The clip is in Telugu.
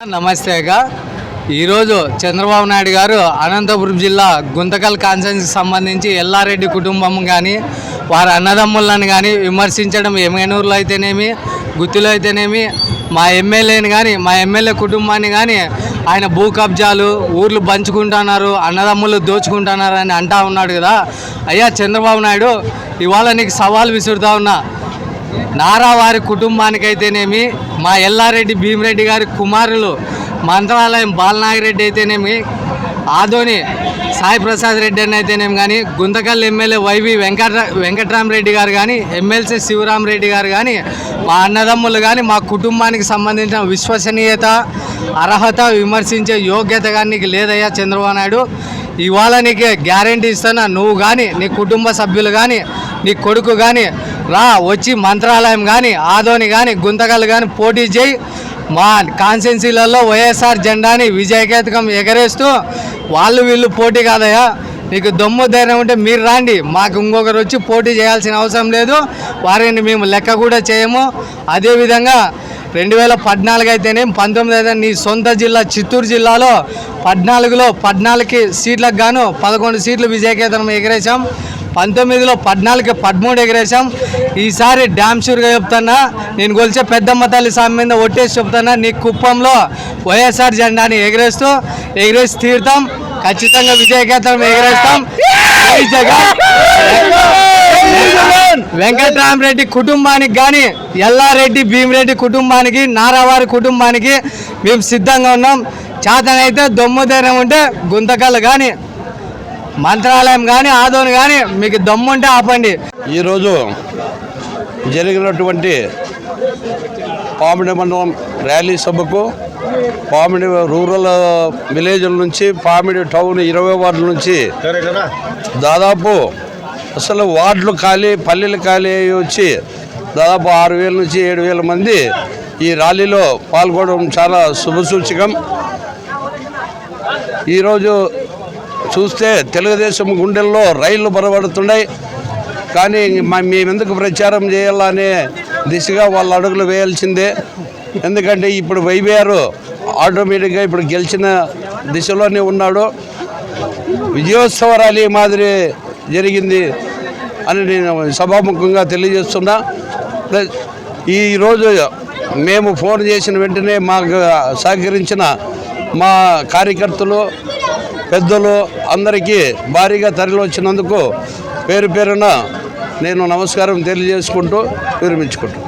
నమస్తే అక్క. ఈరోజు చంద్రబాబు నాయుడు గారు అనంతపురం జిల్లా గుంతకల్ కాన్సెన్స్కి సంబంధించి ఎల్లారెడ్డి కుటుంబం కానీ వారి అన్నదమ్ములను కానీ విమర్శించడం ఎమ్మెనూరులో అయితేనేమి గుత్తిలో అయితేనేమి మా ఎమ్మెల్యేని కానీ మా ఎమ్మెల్యే కుటుంబాన్ని కానీ ఆయన భూ కబ్జాలు ఊర్లు పంచుకుంటున్నారు అన్నదమ్ములు దోచుకుంటున్నారు అని అంటా ఉన్నాడు కదా. అయ్యా చంద్రబాబు నాయుడు ఇవాళ నీకు సవాల్ విసురుతా ఉన్నా. నారా వారి కుటుంబానికైతేనేమి మా ఎల్లారెడ్డి భీమిరెడ్డి గారి కుమారులు మంత్రాలయం బాలనాగిరెడ్డి అయితేనేమి ఆదోని సాయి ప్రసాద్ రెడ్డి అని అయితేనేమి కానీ గుంతకల్ ఎమ్మెల్యే వైవి వెంకట వెంకట్రామరెడ్డి గారు కానీ ఎమ్మెల్సీ శివరామరెడ్డి గారు కానీ మా అన్నదమ్ములు కానీ మా కుటుంబానికి సంబంధించిన విశ్వసనీయత అర్హత విమర్శించే యోగ్యత కానీ నీకు లేదయ్యా చంద్రబాబు నాయుడు. ఇవాళ నీకు గ్యారంటీ ఇస్తున్నా. నువ్వు కానీ నీ కుటుంబ సభ్యులు కానీ నీ కొడుకు కానీ రా వచ్చి మంత్రాలయం కానీ ఆదోని కానీ గుంతకల్ కానీ పోటీ చేయి. మా కాన్స్టెన్సీలలో వైఎస్ఆర్ జెండాని విజయకేతకం ఎగరేస్తూ వాళ్ళు వీళ్ళు పోటీ కాదయ్యా. మీకు దమ్ము ధైర్యం ఉంటే మీరు రాండి. మాకు ఇంకొకరు వచ్చి పోటీ చేయాల్సిన అవసరం లేదు. వారిని మేము లెక్క కూడా చేయము. అదేవిధంగా రెండు వేల పద్నాలుగు అయితేనే పంతొమ్మిది అయితే నీ సొంత జిల్లా చిత్తూరు జిల్లాలో పద్నాలుగులో పద్నాలుగు సీట్లకు గాను పదకొండు సీట్లు విజయకేతనం ఎగరేసాం పంతొమ్మిదిలో పద్నాలుగు పదమూడు ఎగరేసాం ఈసారి డ్యామ్ షూర్గా చెప్తున్నా నేను కొలిచే పెద్దమ్మ తల్లి స్వామి మీద ఒట్టేసి చెప్తున్నా నీ కుప్పంలో వైఎస్ఆర్ జెండాని ఎగరేస్తూ ఎగరేసి తీరుతాం. ఖచ్చితంగా విజయకేతనం ఎగరేస్తాం. వెంకటరామరెడ్డి కుటుంబానికి కానీ ఎల్లారెడ్డి భీమిరెడ్డి కుటుంబానికి నారావారి కుటుంబానికి మేము సిద్ధంగా ఉన్నాం. చేతనైతే దమ్ము ధైర్యం ఉంటే గుంతకాలు కానీ మంత్రాలయం కానీ ఆదోని కానీ మీకు దమ్ముంటే ఆపండి. ఈరోజు జరిగినటువంటి పామిడి మండలం ర్యాలీ సభకు పామిడి రూరల్ విలేజ్ల నుంచి పామిడి టౌన్ ఇరవై వార్డుల నుంచి దాదాపు అసలు వార్డులు ఖాళీ పల్లెలు ఖాళీ వచ్చి దాదాపు ఆరు వేల నుంచి ఏడు వేల మంది ఈ ర్యాలీలో పాల్గొనడం చాలా శుభసూచకం ఈరోజు చూస్తే తెలుగుదేశం గుండెల్లో రైళ్ళు బరబడుతున్నాయి కానీ మేమెందుకు ప్రచారం చేయాలనే దిశగా వాళ్ళ అడుగులు వేయాల్సిందే. ఎందుకంటే ఇప్పుడు వైబీఆర్ ఆటోమేటిక్గా ఇప్పుడు గెలిచిన దిశలోనే ఉన్నాడు. విజయోత్సవ ర్యాలీ మాదిరి జరిగింది అని నేను సభాముఖంగా తెలియజేస్తున్నా. ప్లస్ ఈరోజు మేము ఫోన్ చేసిన వెంటనే మాకు సహకరించిన మా కార్యకర్తలు పెద్దలు అందరికీ భారీగా తరలి వచ్చినందుకు పేరు పేరున నేను నమస్కారం తెలియజేసుకుంటూ విరమించుకుంటాను